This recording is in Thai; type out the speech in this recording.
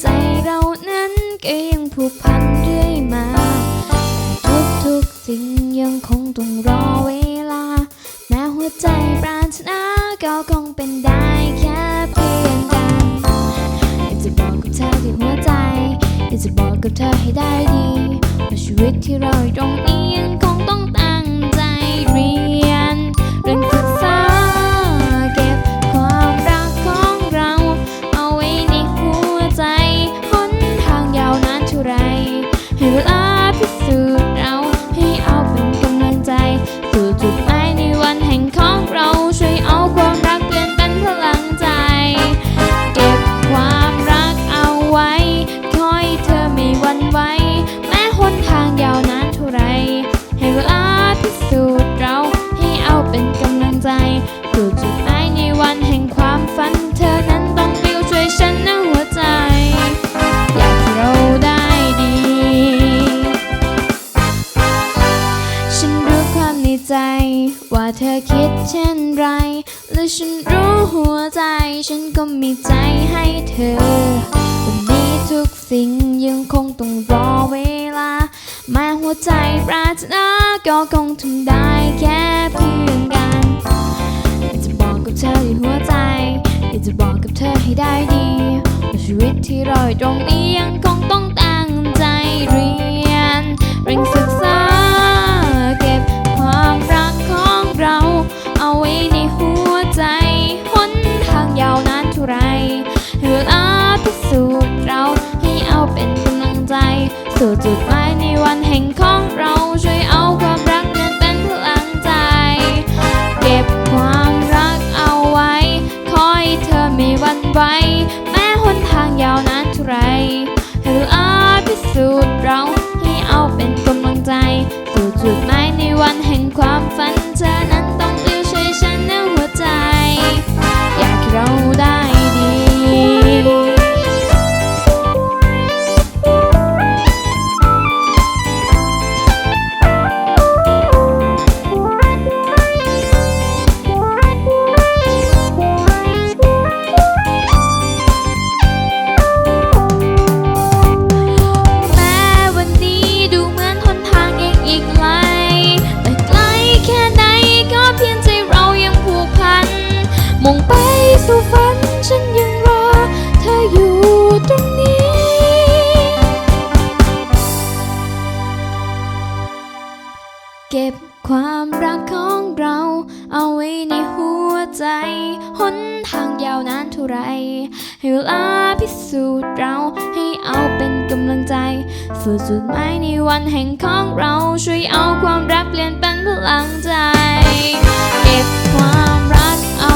ใจเรานั้นก็ยังผูกพันเรื่อยมา ทุกทุกสิ่งยังคงต้องรอเวลา แม้หัวใจปรารถนาก็คงเป็นได้แค่เพียงกันอยากจะบอกกับเธอที่หัวใจอยากจะบอกกับเธอให้ได้ดีว่าชีวิตที่เราอยู่ตรงนี้ยังคงต้องตา ใจว่าเธอคิดเช่นไร และฉันรู้หัวใจ ฉันก็มีใจให้เธอ วันนี้ทุกสิ่งยังคงต้องรอเวลา แม้หัวใจปรารถนาก็คงทำได้แค่เพียงกันอยากจะบอกกับเธอที่หัวใจอยากจะบอกกับเธอให้ได้ดีว่าชีวิตที่เราอยู่ตรงนี้ยัง สู่จุดหมายในวันแห่งของเราช่วยเอาความรักนั้นเป็นพลังใจ เก็บความรักเอาไว้ คอยเธอไม่วันไหวแม้หนทางยาวนานเท่าไรห้เวลาพิสูจน์เราให้เอาเป็นกำลังใจ สู่จุดหมายในวันแห่งความฝันเธอนั้นต้องเลือกช่วยฉันในหัวใจ อยากให้เราได้ มุ่งไปสู่ฝันฉันยังรอ เธออยู่ตรงนี้ เก็บความรักของเรา เอาไว้ในหัวใจหนทางยาวนานเท่าไร ให้เวลาพิสูจน์เราให้เอาเป็นกำลังใจสู่จุดหมายในวันแห่งของเราช่วยเอาความรักเปลี่ยนเป็นพลังใจ เก็บความรักเอา